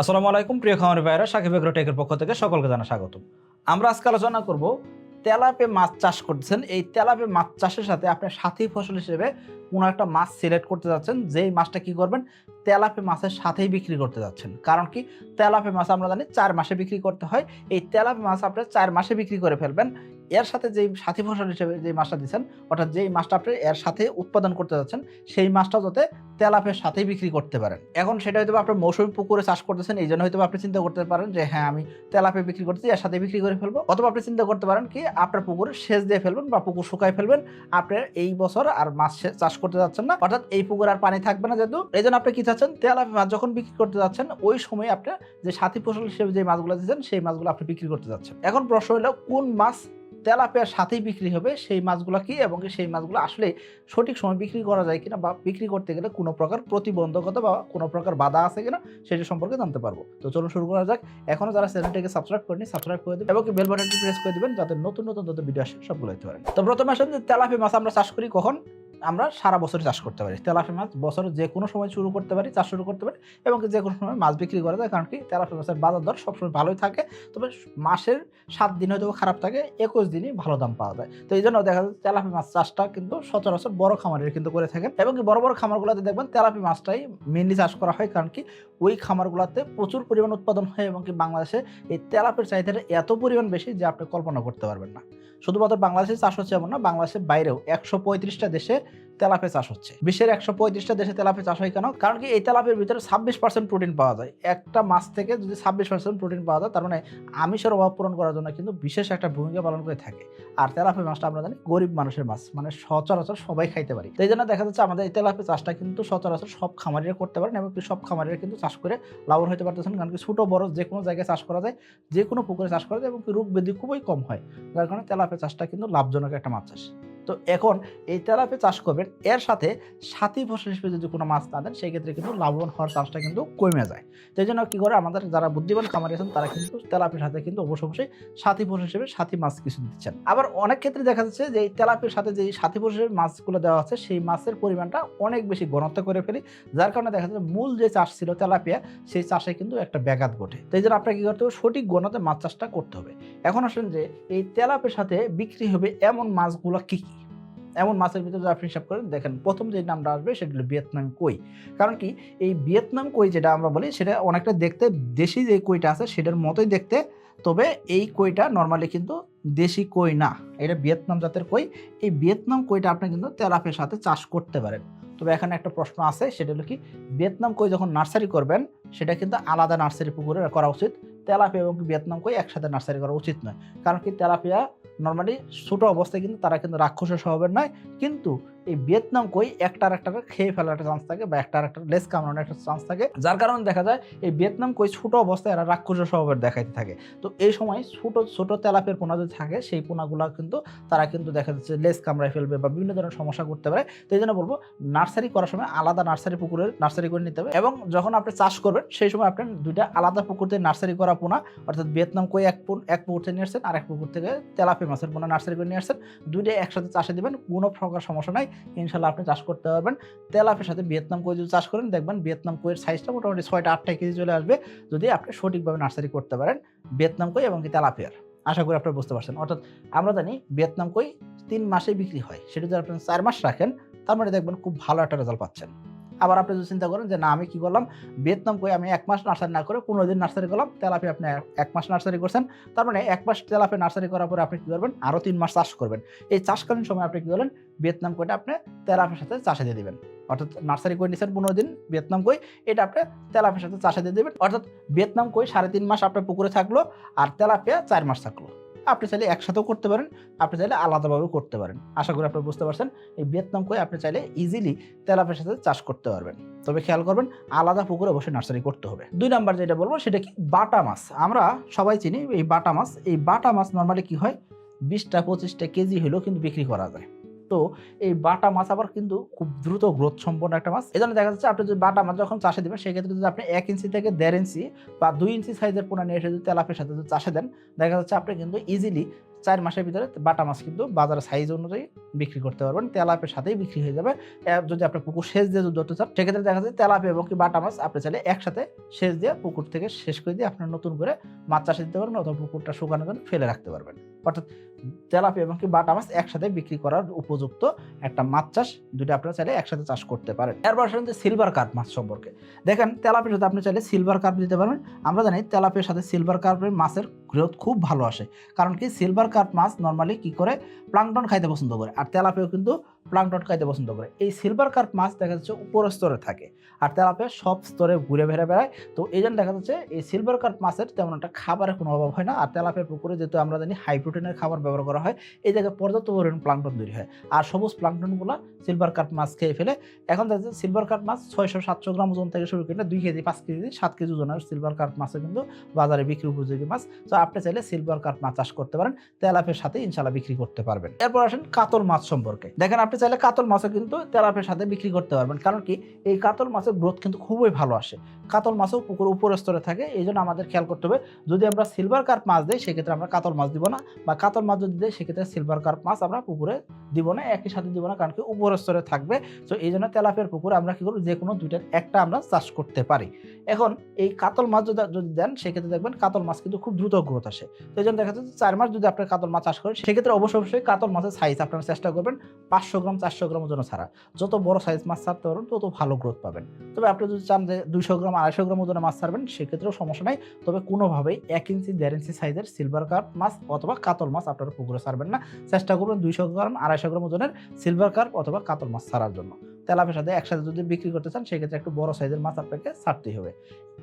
আসসালামু আলাইকুম, প্রিয় খামারি ভাইরা সাকিব এগ্রো টেকের পক্ষ থেকে সকলকে জানা স্বাগতম। আমরা আজকে আলোচনা করব তেলাপে মাছ চাষ করতেছেন এই তেলাপে মাছ চাষের সাথে আপনি সাথী ফসল হিসেবে কোনো একটা মাছ সিলেক্ট করতে যাচ্ছেন। যেই মাছটা কি করবেন? তেলাপে মাছের সাথেই বিক্রি করতে যাচ্ছেন। কারণ কি? তেলাপে মাছ আমরা জানি চার মাসে বিক্রি করতে হয়। এই তেলাপে মাছ আপনি চার মাসে বিক্রি করে ফেলবেন। এর সাথে যেই সাথী ফসল হিসেবে যে মাছটা দিচ্ছেন, অর্থাৎ যেই মাছটা আপনি এর সাথে উৎপাদন করতে যাচ্ছেন, সেই মাছটা যাতে তেলাপের সাথেই বিক্রি করতে পারেন। এখন সেটা হয়তো আপনার মৌসুমি পুকুরে চাষ করতেছেন, এই জন্য হয়তো আপনি চিন্তা করতে পারেন যে হ্যাঁ আমি তেলাপে বিক্রি করতেছি, এর সাথে বিক্রি করে ফেলব। অথবা আপনি চিন্তা করতে পারেন কি, আপনার পুকুরে সেচ দিয়ে ফেলবেন বা পুকুর শুকায় ফেলবেন আপনার এই বছর আর মাছ চাষ করতে যাচ্ছেন না। অর্থাৎ এই পুকুর আর পানি থাকবে না যেহেতু, এই জন্য আপনি কি চাচ্ছেন, তেলাপে মাছ যখন বিক্রি করতে যাচ্ছেন, ওই সময় আপনি যে সাথী ফসল হিসেবে যে মাছগুলো দিচ্ছেন, সেই মাছগুলো আপনি বিক্রি করতে যাচ্ছেন। এখন প্রশ্ন হলো, কোন মাছ তেলাপিয়ার সাথেই বিক্রি হবে, সেই মাছগুলো কি এবং সেই মাছগুলো আসলে সঠিক সময় বিক্রি করা যায় কিনা বা বিক্রি করতে গেলে কোনো প্রকার প্রতিবন্ধকতা বা কোনো প্রকার বাধা আছে কিনা সেটি সম্পর্কে জানতে পারব। তো চলুন শুরু করা যাক। এখনও যারা চ্যানেলটিকে সাবস্ক্রাইব করেনি সাবস্ক্রাইব করে দেবেন এবং বেল বাটনটি প্রেস করে দেবেন যাতে নতুন নতুন নতুন ভিডিও আসে সবগুলো হতে পারেন। তো প্রথমে আসেন যে তেলাপি মাছ আমরা চাষ করি কখন? আমরা সারা বছর চাষ করতে পারি। তেলাপি মাছ বছর যে কোনো সময় শুরু করতে পারি, চাষ শুরু করতে পারি এবং যে কোনো সময় মাছ বিক্রি করা যায় কারণ কি তেলাপি মাছের বাজার দর সবসময় ভালোই থাকে। তবে মাসের সাত দিন হয়তো খারাপ থাকে, একুশ দিনই ভালো দাম পাওয়া যায়। তো এই জন্য দেখা যায় তেলাপি মাছ চাষটা কিন্তু সচরাচর বড় খামারের কিন্তু করে থাকেন এবং বড় বড় খামারগুলোতে দেখবেন তেলাপি মাছটাই মেনলি চাষ করা হয় কারণ কি ওই খামারগুলোতে প্রচুর পরিমাণ উৎপাদন হয় এবং কি বাংলাদেশে এই তেলাপির চাহিদাটা এত পরিমাণ বেশি যে আপনি কল্পনা করতে পারবেন না। শুধুমাত্র বাংলাদেশে চাষ হচ্ছে এমন না, বাংলাদেশের বাইরেও একশো পঁয়ত্রিশটা দেশে তেলাপে চাষ হচ্ছে। বিশ্বের একশো পঁয়ত্রিশটা দেশে তেলাপে চাষ হয় কেন? কারণ কি এই তেলাপের ভিতরে ছাব্বিশ পার্সেন্ট প্রোটিন পাওয়া যায়। একটা মাছ থেকে যদি ছাব্বিশ পার্সেন্ট প্রোটিন পাওয়া যায়, তার মানে আমিষের অভাব পূরণ করার জন্য কিন্তু বিশেষ একটা ভূমিকা পালন করে থাকে। আর তেলাপি মাছটা আমরা জানি গরিব মানুষের মাছ মানে সচরাচর সবাই খাইতে পারি। তো এই জন্য দেখা যাচ্ছে আমাদের এই তেলাপি চাষটা কিন্তু সচরাচর সব খামারিরা করতে পারেন এবং সব খামারিরা কিন্তু চাষ করে লাভবান হতে পারতেছেন। কারণ কি ছোটো, বড় যে কোনো জায়গায় চাষ করা যায়, যে কোনো পুকুরে চাষ করা যায় এবং রোগ ব্যাধি খুবই কম হয়। যার কারণে তেলাপি চাষটা কিন্তু লাভজনক একটা মাছ চাষ। তো এখন এই তেলাপি চাষ করবেন, এর সাথে সাথী ফসল হিসেবে যদি কোনো মাছ না দেন সেই ক্ষেত্রে কিন্তু লাভবান হওয়ার চাষটা কিন্তু কমে যায়। তো এই জন্য কী করে আমাদের যারা বুদ্ধিমান খামারি আছেন, তারা কিন্তু তেলাপির সাথে কিন্তু অবশ্য অবশ্যই সাথী ফসল হিসেবে সাথী মাছ কিছু দিচ্ছেন আবার অনেক ক্ষেত্রে দেখা যাচ্ছে যে, এই তেলাপির সাথে যে সাথী ফসল হিসেবে মাছগুলো দেওয়া হচ্ছে, সেই মাছের পরিমাণটা অনেক বেশি ঘনত্ব করে ফেলি, যার কারণে দেখা যাচ্ছে মূল যে চাষ ছিল তেলাপিয়া, সেই চাষে কিন্তু একটা ব্যাঘাত ঘটে। তো এই জন্য আপনাকে কী করতে হবে? সঠিক গণতে মাছ চাষটা করতে হবে। এখন আসেন যে, এই তেলাপের সাথে বিক্রি হবে এমন মাছগুলো কী কী? এমন মাছের ভিতরে আপনি হিসাব করেন, দেখেন প্রথম যে নামটা আসবে সেটা হলো ভিয়েতনাম কই। কারণ কি, এই ভিয়েতনাম কই যেটা আমরা বলি, সেটা অনেকটা দেখতে দেশি যে কইটা আছে, সেটার মতোই দেখতে, তবে এই কইটা নর্মালি কিন্তু দেশি কই না। এটা ভিয়েতনাম জাতের কই। এই ভিয়েতনাম কইটা আপনি কিন্তু তেলাপের সাথে চাষ করতে পারেন। তবে এখানে একটা প্রশ্ন আছে, সেটা হলো কি, ভিয়েতনাম কই যখন নার্সারি করবেন, সেটা কিন্তু আলাদা নার্সারি পুকুরে করা উচিত। তেলাপিয়া এবং ভিয়েতনাম কই একসাথে নার্সারি করা উচিত নয়। কারণ কি, তেলাপিয়া নর্মালি ছোট অবস্থায় কিন্তু তারা কিন্তু রাক্ষসের স্বভাবের নয় কিন্তু এই ভিয়েতনাম কই একটার একটা খেয়ে ফেলার একটা চান্স থাকে বা একটার একটা লেস কামড়ানোর একটা চান্স থাকে। যার কারণে দেখা যায় এই ভিয়েতনাম কই ছোট অবস্থায় এরা রাক্ষস স্বভাবের দেখাইতে থাকে। তো এই সময় ছোট ছোট তেলাপের পোনা যদি থাকে, সেই পোনাগুলো কিন্তু, তারা কিন্তু দেখা যাচ্ছে লেস কামড়ায় ফেলবে বা বিভিন্ন ধরনের সমস্যা করতে পারে। তো এই জন্য বলব নার্সারি করার সময় আলাদা নার্সারি পুকুরের নার্সারি করে নিতে হবে এবং যখন আপনি চাষ করবেন, সেই সময় আপনি দুইটা আলাদা পুকুর থেকে নার্সারি করা পোনা, অর্থাৎ ভিয়েতনাম কই এক এক পুকুর থেকে নিয়ে আসছেন আর এক পুকুর থেকে তেলাপি মাছের পোনা নার্সারি করে নিয়ে আসছেন। দুইটাই একসাথে চাষে দেবেন, কোনো প্রকার সমস্যা নাই। ইনশাল্লাহ আপনি চাষ করতে পারবেন। তেলাপের সাথে ভিয়েতনাম কই যদি চাষ করেন, দেখবেন ভিয়েতনাম কইয়ের সাইজটা মোটামুটি ছয়টা আটটা কেজি চলে আসবে। যদি আপনি সঠিকভাবে নার্সারি করতে পারেন, ভিয়েতনাম কই এবং কি তেলাপিয়ার আশা করি আপনারা বুঝতে পারছেন। অর্থাৎ আমরা জানি ভিয়েতনাম কই তিন মাসে বিক্রি হয়। সেটা যদি আপনি চার মাস রাখেন, তার মানে দেখবেন খুব ভালো একটা রেজাল্ট পাচ্ছেন। আবার আপনি যদি চিন্তা করেন যে, না, আমি কি করলাম? ভিয়েতনাম কই আমি এক মাস নার্সারি না করে পনেরো দিন নার্সারি করলাম তেলাপি আপনি এক- মাস নার্সারি করছেন। তার মানে এক মাস তেলাপি নার্সারি করার পরে আপনি কি করবেন? আরও তিন মাস চাষ করবেন। এই চাষকালীন সময় আপনি কী করলেন? ভিয়েতনাম কইটা আপনি তেলাপির সাথে চাষে দিয়ে দেবেন। অর্থাৎ নার্সারি কই নিচ্ছেন পনেরো দিন, ভিয়েতনাম কই, এটা আপনি তেলাপির সাথে চাষে দিয়ে দেবেন। অর্থাৎ ভিয়েতনাম কই সাড়ে তিন মাস আপনার পুকুরে থাকল আর তেলাপিয়া চার মাস থাকল। আপনি চাইলে একসাথেও করতে পারেন, আপনি চাইলে আলাদাভাবেও করতে পারেন। আশা করি আপনি বুঝতে পারছেন, এই ভিয়েতনাম কই আপনি চাইলে ইজিলি তেলাপের সাথে চাষ করতে পারবেন। তবে খেয়াল করবেন, আলাদা পুকুরে অবশ্যই নার্সারি করতে হবে। দুই নাম্বার যেটা বলব সেটা কি? বাটা মাছ। আমরা সবাই চিনি এই বাটা মাছ। এই বাটা মাছ নর্মালি কি হয়? বিশটা পঁচিশটা কেজি হলেও কিন্তু বিক্রি করা যায়। তো এই বাটা মাছ আবার কিন্তু খুব দ্রুত গ্রোথ সম্পন্ন একটা মাছ। এই জন্য দেখা যাচ্ছে আপনি যদি বাটা মাছ যখন চাষে দেবেন, সেক্ষেত্রে যদি আপনি এক ইঞ্চি থেকে দেড় ইঞ্চি বা দুই ইঞ্চি সাইজের পোনা নিয়ে এসে যদি তেলাপের সাথে যদি চাষে দেন, দেখা যাচ্ছে আপনি কিন্তু ইজিলি চার মাসের ভিতরে বাটা মাছ কিন্তু বাজারের সাইজ অনুযায়ী বিক্রি করতে পারবেন তেলাপের সাথেই বিক্রি হয়ে যাবে। যদি আপনি পুকুর সেচ দিয়ে যদি ধরতে চান, সেক্ষেত্রে দেখা যায় তেলাপি এবং কি বাটা মাছ আপনি চাইলে একসাথে সেচ দিয়ে পুকুর থেকে শেষ করে দিয়ে আপনার নতুন করে মাছ চাষে দিতে পারবেন অথবা পুকুরটা শুকানোর জন্য ফেলে রাখতে পারবেন। অর্থাৎ তেলাপি এবং কি বাটা মাছ একসাথে বিক্রি করার উপযুক্ত একটা মাছ চাষ দুটো আপনারা চাইলে একসাথে চাষ করতে পারেন। এরপর আসেন যে সিলভার কার্প মাছ সম্পর্কে। দেখেন তেলাপির সাথে আপনি চাইলে সিলভার কার্প দিতে পারবেন। আমরা জানি তেলাপির সাথে সিলভার কার্পের মাছের গ্রোথ খুব ভালো আসে। কারণ কি সিলভার কার্প মাছ নর্মালি কি করে প্লাংটন খাইতে পছন্দ করে। আর তেলাপিয়াও কিন্তু প্লাংটন খাইতে পছন্দ করে। এই সিলভার কার্প মাছ দেখা যাচ্ছে উপর স্তরে থাকে আর তেলাপিয়া সব স্তরে ঘুরে বেড়ে বেড়ায়। তো এই জন্য দেখা যাচ্ছে এই সিলভার কার্প মাছের তেমন একটা খাবারের কোনো অভাব হয় না আর তেলাপিয়ার পুকুরে যেহেতু আমরা জানি হাই প্রোটিনের খাবার ব্যবহার করা হয়, এই জায়গায় পর্যাপ্ত পরিমাণ প্লাংটন তৈরি হয়। আর সবুজ প্লাংটনগুলো সিলভার কার্প মাছ খেয়ে ফেলে। এখন দেখা যাচ্ছে সিলভার কার্প মাছ ছয়শো সাতশো গ্রাম ওজন থেকে শুরু করে দুই কেজি, পাঁচ কেজি, সাত কেজি ওজনের সিলভার কার্প মাছও কিন্তু বাজারে বিক্রি উপযোগী মাছ। তো আপনি চাইলে সিলভার কার্প মাছ চাষ করতে পারেন তেলাপের সাথে ইনশাল্লাহ বিক্রি করতে পারবেন। এরপর আসেন কাতল মাছ সম্পর্কে। দেখেন আপনি চাইলে কাতল মাছও কিন্তু তেলাপের সাথে বিক্রি করতে পারবেন। কারণ কি? এই কাতল মাছের গ্রোথ কিন্তু খুবই ভালো আসে। কাতল মাছও পুকুর উপর স্তরে থাকে, এই জন্য আমাদের খেয়াল করতে হবে, যদি আমরা সিলভার কার্প মাছ দিই, সেক্ষেত্রে আমরা কাতল মাছ দিব না, বা কাতল মাছ যদি দিই, সেক্ষেত্রে সিলভার কার্প মাছ আমরা পুকুরে দিব না, একই সাথে দিব না, কারণ কি উপর স্তরে থাকবে। তো এই জন্য তেলাপের পুকুরে আমরা কী করব? যে কোনো দুইটার একটা আমরা চাষ করতে পারি। এখন এই কাতল মাছ যদি দেন, সেক্ষেত্রে দেখবেন কাতল মাছ কিন্তু খুব দ্রুত গ্রোথ আসে। তো এই জন্য দেখা যাচ্ছে চার মাস যদি আপনার কাতল মাছ চাষ করেন, সেক্ষেত্রে অবশ্যই কাতল মাছের সাইজ আপনারা চেষ্টা করবেন পাঁচশো গ্রাম, চারশো গ্রাম ওজন ছাড়া। যত বড় সাইজ মাছ ছাড়তে পারবেন, তত ভালো গ্রোথ পাবেন। তবে আপনি যদি চান যে দুইশো গ্রাম, আড়াইশো গ্রাম ওজনের মাছ ছাড়বেন, সেক্ষেত্রেও সমস্যা নাই। তবে কোনোভাবেই এক ইঞ্চি, দেড় ইঞ্চি সাইজের সিলভার কার্প মাছ অথবা কাতল মাছ আপনারা পুকুরে ছাড়বেন না। চেষ্টা করবেন দুইশো গ্রাম, আড়াইশো গ্রাম ওজনের সিলভার কার্প অথবা কাতল মাছ ছাড়ার জন্য। তেলাপের সাথে একসাথে যদি বিক্রি করতে চান, সেক্ষেত্রে একটু বড় সাইজের মাছ আপনাকে ছাড়তেই হবে।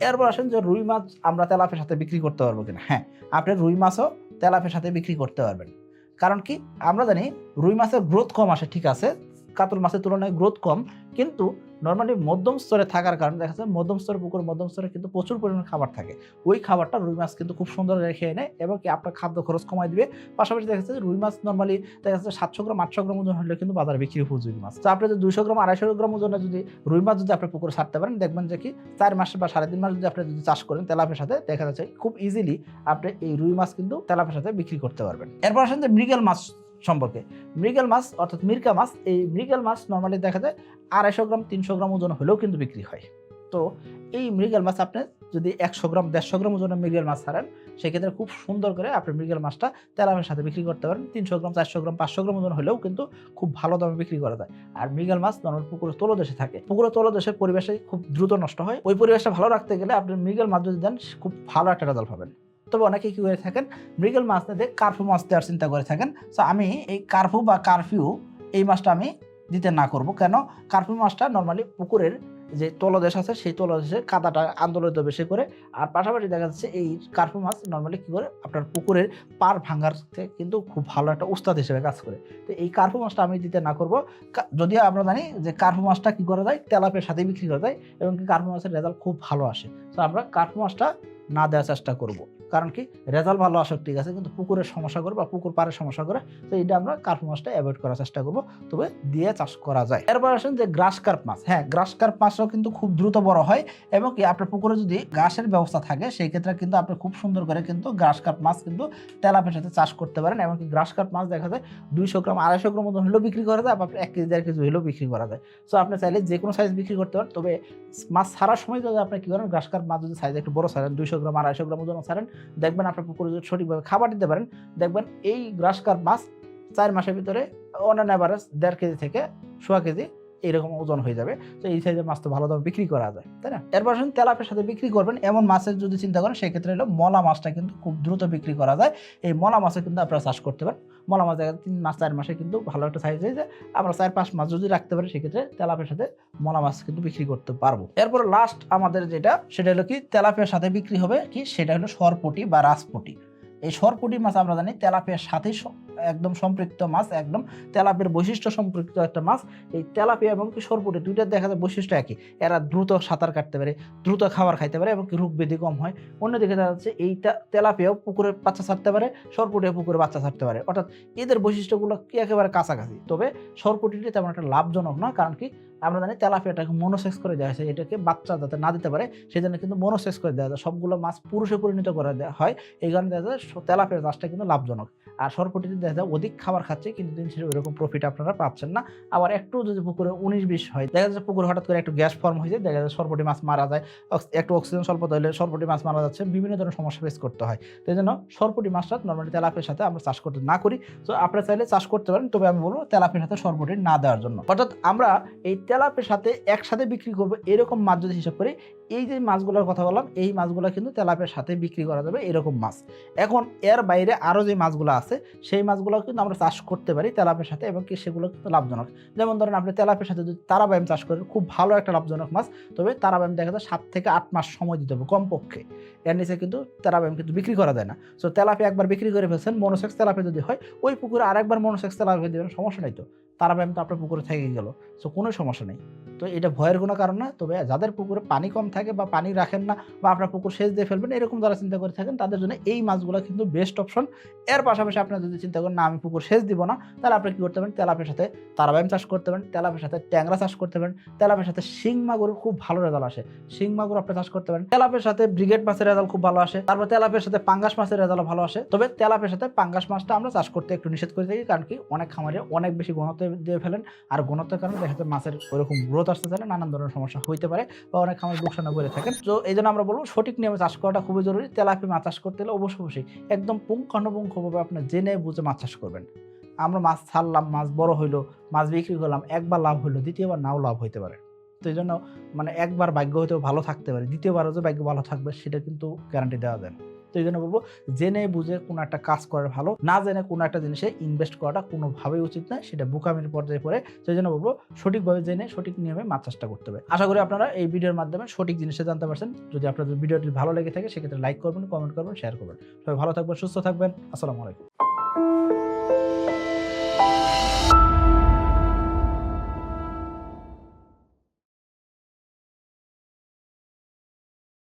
এরপর আসেন যে রুই মাছ আমরা তেলাপের সাথে বিক্রি করতে পারব কিনা। হ্যাঁ আপনি রুই মাছও তেলাপের সাথে বিক্রি করতে পারবেন। কারণ কি? আমরা জানি রুই মাছের গ্রোথ কম আসে, ঠিক আছে? কাতল মাছের তুলনায় গ্রোথ কম। কিন্তু নর্মালি মধ্যম স্তরে থাকার কারণে দেখা যাচ্ছে মধ্যম স্তরে পুকুর, মধ্যম স্তরে কিন্তু প্রচুর পরিমাণে খাবার থাকে। ওই খাবারটা রুই মাছ কিন্তু খুব সুন্দর রেখে নেয় এবং কি আপনার খাদ্য খরচ কমাই দিবে। পাশাপাশি দেখা যাচ্ছে রুই মাছ নর্মালি দেখা যাচ্ছে সাতশো গ্রাম, আটশো গ্রাম ওজন হলে কিন্তু বাজারে বিক্রি উপযোগী মাছ। তো আপনি যদি দুইশো গ্রাম, আড়াইশো গ্রাম ওজনে যদি রুই মাছ যদি আপনি পুকুরে ছাড়তে পারেন, দেখবেন যে কি চার মাস বা সাড়ে তিন মাস যদি আপনি যদি চাষ করেন তেলাপের সাথে, দেখা যাচ্ছে খুব ইজিলি আপনি এই রুই মাছ কিন্তু তেলাপের সাথে বিক্রি করতে পারবেন। এরপর আসেন যে মৃগেল মাছ সম্পর্কে। মৃগেল মাছ অর্থাৎ মির্কা মাছ, এই মৃগেল মাছ নর্মালি দেখা যায় আড়াইশো গ্রাম, তিনশো গ্রাম ওজন হলেও কিন্তু বিক্রি হয়। তো এই মৃগেল মাছ আপনি যদি একশো গ্রাম, দেড়শো গ্রাম ওজনের মৃগেল মাছ ছাড়েন, সেক্ষেত্রে খুব সুন্দর করে আপনি মৃগেল মাছটা তেলাপের সাথে বিক্রি করতে পারেন। তিনশো গ্রাম, চারশো গ্রাম, পাঁচশো গ্রাম ওজন হলেও কিন্তু খুব ভালো দামে বিক্রি করা যায়। আর মৃগেল মাছ নর্মাল পুকুরের তলদেশে থাকে। পুকুরের তলদেশের পরিবেশে খুব দ্রুত নষ্ট হয়। ওই পরিবেশটা ভালো রাখতে গেলে আপনি মৃগেল মাছ যদি দেন, খুব ভালো একটা রেজাল্ট পাবেন। তবে অনেকে কী করে থাকেন, মৃগেল মাছ না দিয়ে কার্ফু মাছ দেওয়ার চিন্তা করে থাকেন। সো আমি এই কার্ফু বা কারফিউ এই মাছটা আমি দিতে না করব। কেন? কার্ফিউ মাছটা নর্মালি পুকুরের যে তলদেশ আছে, সেই তলদেশে কাদাটা আন্দোলিত বেশি করে। আর পাশাপাশি দেখা যাচ্ছে এই কার্ফু মাছ নর্মালি কী করে? আপনার পুকুরের পার ভাঙার কিন্তু খুব ভালো একটা উস্তাদ হিসেবে কাজ করে। তো এই কার্ফু মাছটা আমি দিতে না করব। যদিও আমরা জানি যে কার্ফু মাছটা কী করা যায়? তেলাপের সাথে বিক্রি করা যায় এবং কি কার্ফু মাছের রেজাল্ট খুব ভালো আসে। তো আমরা কার্ফু মাছটা না দেওয়ার চেষ্টা করব। কারণ কি? রেজাল্ট ভালো আসুক ঠিক আছে, কিন্তু পুকুরের সমস্যা করে বা পুকুর পাড়ের সমস্যা করে, তো এটা আমরা কার্প মাছটা অ্যাভয়েড করার চেষ্টা করব। তবে দিয়ে চাষ করা যায়। এরপর আসেন যে গ্রাস কার্প মাছ। হ্যাঁ গ্রাস কার্প মাছটাও কিন্তু খুব দ্রুত বড় হয় এবং কি আপনার পুকুরে যদি ঘাসের ব্যবস্থা থাকে, সেই ক্ষেত্রে কিন্তু আপনি খুব সুন্দর করে কিন্তু গ্রাস কার্প মাছ কিন্তু তেলাপের সাথে চাষ করতে পারেন এবং কি গ্রাস কার্প মাছ দেখা যায় দুইশো গ্রাম, আড়াইশো গ্রাম মতন হলেও বিক্রি করা যায়, আবার এক কেজি, দেড় কেজি হলেও বিক্রি করা যায়। সো আপনি চাইলে যে কোনো সাইজ বিক্রি করতে পারেন, তবে মাছ ছাড়ার সময় যদি আপনি কি করেন গ্রাস কার্প মাছ যদি সাইজ একটু বড় ছাড়েন, দুইশো গ্রাম, আড়াইশো গ্রাম ওজন ছাড়েন দেখবেন আপনার পুকুরে যদি সঠিকভাবে খাবার দিতে পারেন, দেখবেন এই গ্রাসকার মাছ চার মাসের ভিতরে অন্যান্য অ্যাভারেজ দেড় কেজি থেকে সোয়া কেজি এইরকম ওজন হয়ে যাবে। তো এই সাইজের মাছ তো ভালো দামে বিক্রি করা যায়, তাই না? এরপর আসুন তেলাপের সাথে বিক্রি করবেন। এমন মাছের যদি চিন্তা করেন, সেক্ষেত্রে হলো মলা মাছটা কিন্তু খুব দ্রুত বিক্রি করা যায়। এই মলা মাছে কিন্তু আপনারা চাষ করতে পারেন। মলা মাছ দেখা তিন মাস, চার মাসে কিন্তু ভালো একটা সাইজ হয়ে যায়। আমরা চার, পাঁচ মাস যদি রাখতে পারি, সেক্ষেত্রে তেলাপের সাথে মলা মাছ কিন্তু বিক্রি করতে পারব। এরপর লাস্ট আমাদের যেটা, সেটা হলো কি, তেলাপিয়ার সাথে বিক্রি হবে কি, সেটা হলো সরপটি বা রাজপটি। এই সরপুটি মাছ আমরা জানি তেলাপিয়ার সাথে একদম সম্পৃক্ত মাছ, একদম তেলাপিয়ার বৈশিষ্ট্য সম্পৃক্ত একটা মাছ। এই তেলাপিয়া এবং কি সরপুটি দুইটা দেখা যায় বৈশিষ্ট্য একই। এরা দ্রুত সাঁতার কাটতে পারে, দ্রুত খাবার খাইতে পারে এবং রোগ ব্যাধি কম হয়। অন্যদিকে দেখা যাচ্ছে এই তে- তেলাপিয়াও পুকুরে বাচ্চা ছাড়তে পারে, সরপুটিও পুকুরে বাচ্চা ছাড়তে পারে। অর্থাৎ এদের বৈশিষ্ট্যগুলো কি একেবারে কাছাকাছি। তবে সরপুটিটি তেমন একটা লাভজনক না কারণ কি আমরা জানি তেলাপিয়াটাকে মনোসেক্স করে দেওয়া হয়েছে। এটাকে বাচ্চা যাতে না দিতে পারে সেই জন্য কিন্তু মনোসেক্স করে দেওয়া যায়। সবগুলো মাছ পুরুষে পরিণত করে দেওয়া হয়। এই কারণে দেখা যায় তেলাপিয়া চাষটা কিন্তু লাভজনক। আর সরপটিতে দেখা যায় অধিক খাবার খাচ্ছে, কিন্তু দিন শেষে ওইরকম প্রফিট আপনারা পাচ্ছেন না। আবার একটু যদি পুকুরে উনিশ বিশ হয়, দেখা যাচ্ছে পুকুরে হঠাৎ করে একটু গ্যাস ফর্ম হয়ে যায়, দেখা যায় সরপটি মাছ মারা যায় একটু অক্সিজেন স্বল্পতা হলে সরপটি মাছ মারা যাচ্ছে, বিভিন্ন ধরনের সমস্যা ফেস করতে হয়। তাই জন্য সরপটি মাছটা নর্মালি তেলাপিয়ার সাথে আমরা চাষ করতে না করি। তো আপনারা চাইলে চাষ করতে পারেন, তবে আমি বলব তেলাপিয়ার সাথে সরপটি না দেওয়ার জন্য। অর্থাৎ আমরা এই তেলাপিয়ার সাথে একসাথে বিক্রি করব, এরকম মাছ যদি হিসাব করি, এই যে মাছগুলোর কথা বললাম, এই মাছগুলো কিন্তু তেলাপিয়ার সাথে বিক্রি করা যাবে এরকম মাছ। এখন এর বাইরে আরও যে মাছগুলো আছে, সেই মাছগুলো কিন্তু আমরা চাষ করতে পারি তেলাপের সাথে এবং কি সেগুলো কিন্তু লাভজনক। যেমন ধরেন আপনি তেলাপের সাথে যদি তারাবাইম চাষ করেন, খুব ভালো একটা লাভজনক মাছ। তবে তারাবাইম দেখা যায় সাত থেকে আট মাস সময় দিতে হবে কমপক্ষে। এর নিচে কিন্তু তেলাবাইম কিন্তু বিক্রি করা যায় না। সো তেলাপিয়া একবার বিক্রি করে ফেলছেন মনোসেক্স তেলাপিয়া যদি হয়, ওই পুকুরে আরেকবার মনোসেক্স তেলাপে দেবেন, সমস্যা নাই তো। তারাবাইম তো আপনার পুকুরে থেকে গেল। সো কোনো সমস্যা নেই। তো এটা ভয়ের কোনো কারণ না। তবে যাদের পুকুরে পানি কম থাকে বা পানি রাখেন না বা আপনার পুকুর সেচ দিয়ে ফেলবেন, এরকম যারা চিন্তা করে থাকেন, তাদের জন্য এই মাছগুলো কিন্তু বেস্ট অপশন এর পাশাপাশি আপনার যদি চিন্তা করেন, না, আমি পুকুর সেচ দিব না, তাহলে আপনি কী করতে পারেন? তেলাপের সাথে তারাবাইম চাষ করতে পারেন তেলাপের সাথে ট্যাংরা চাষ করতে পারেন তেলাপের সাথে শিং মাগুর খুব ভালো রেজাল্ট আসে। শিং মাগুর আপনি চাষ করতে পারেন। তেলাপের সাথে ব্রিগেড মাছের রেজাল্ট খুব ভালো আসে। তারপর তেলাপের সাথে পাঙ্গাস মাছের রেজাল্ট ভালো আসে। তবে তেলাপের সাথে পাঙ্গাস মাছটা আমরা চাষ করতে একটু নিষেধ করে থাকি, কারণ কি? অনেক খামারে অনেক বেশি ঘনত্ব দিয়ে ফেলেন। আর ঘনত্বের কারণে দেখা যাচ্ছে মাছের ওইরকম গ্রোথ আসতে চাইলে নানান ধরনের সমস্যা হইতে পারে বা অনেক খামারে লোকসানও করে থাকেন। তো এই জন্য আমরা বলব সঠিক নিয়মে চাষ করাটা খুবই জরুরি। তেলাপি মাছ চাষ করতে হলে অবশ্যই অবশ্যই একদম পুঙ্খানুপুঙ্খভাবে আপনি জেনে বুঝে মাছ চাষ করবেন। আমরা মাছ ছাড়লাম, মাছ বড় হইল, মাছ বিক্রি করলাম, একবার লাভ হইল, দ্বিতীয়বার নাও লাভ হইতে পারে। তো এই জন্য মানে একবার ভাগ্য হয়তো ভালো থাকতে পারে, দ্বিতীয়বারও যে ভাগ্য ভালো থাকবে সেটা কিন্তু গ্যারান্টি দেওয়া যায় না। তো এই জন্য বলব, জেনে বুঝে কোনো একটা কাজ করা ভালো, না জেনে কোনো একটা জিনিসে ইনভেস্ট করাটা কোনোভাবেই উচিত নয়, সেটা বোকামির পর্যায়ে পড়ে। সেই জন্য বলব, সঠিকভাবে জেনে, সঠিক নিয়মে মাছ চাষটা করতে হবে। আশা করি আপনারা এই ভিডিওর মাধ্যমে সঠিক জিনিসটা জানতে পারছেন। যদি আপনাদের ভিডিওটি ভালো লেগে থাকে, সেক্ষেত্রে লাইক করবেন কমেন্ট করবেন শেয়ার করবেন। সবাই ভালো থাকবেন, সুস্থ থাকবেন। আসসালামু আলাইকুম।